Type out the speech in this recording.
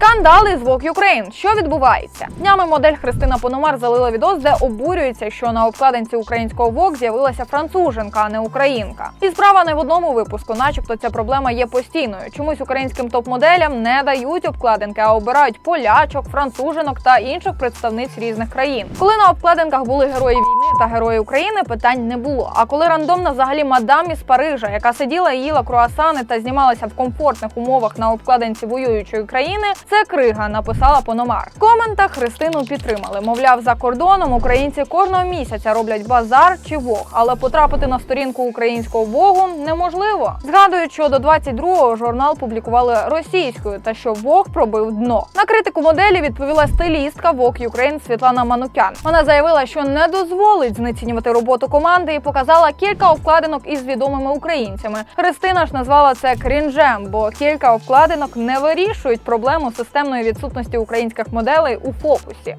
Скандали з Vogue Ukraine. Що відбувається? Днями модель Христина Пономар залила відос, де обурюється, що на обкладинці українського Vogue з'явилася француженка, а не українка. І справа не в одному випуску, начебто ця проблема є постійною. Чомусь українським топ-моделям не дають обкладинки, а обирають полячок, француженок та інших представниць різних країн. Коли на обкладинках були герої війни та герої України, питань не було. А коли рандомна взагалі мадам із Парижа, яка сиділа і їла круасани та знімалася в комфортних умовах на обкладинці воюючої країни, це крига, написала Пономар. В коментах Христину підтримали. Мовляв, за кордоном українці кожного місяця роблять базар чи вог, але потрапити на сторінку українського вогу неможливо. Згадують, що до 22-го журнал публікували російською та що вог пробив дно. На критику моделі відповіла стилістка Vogue Ukraine Світлана Манукян. Вона заявила, що не дозволить знецінювати роботу команди і показала кілька обкладинок із відомими українцями. Христина ж назвала це крінжем, бо кілька обкладинок не вирішують проблему системної відсутності українських моделей у фокусі.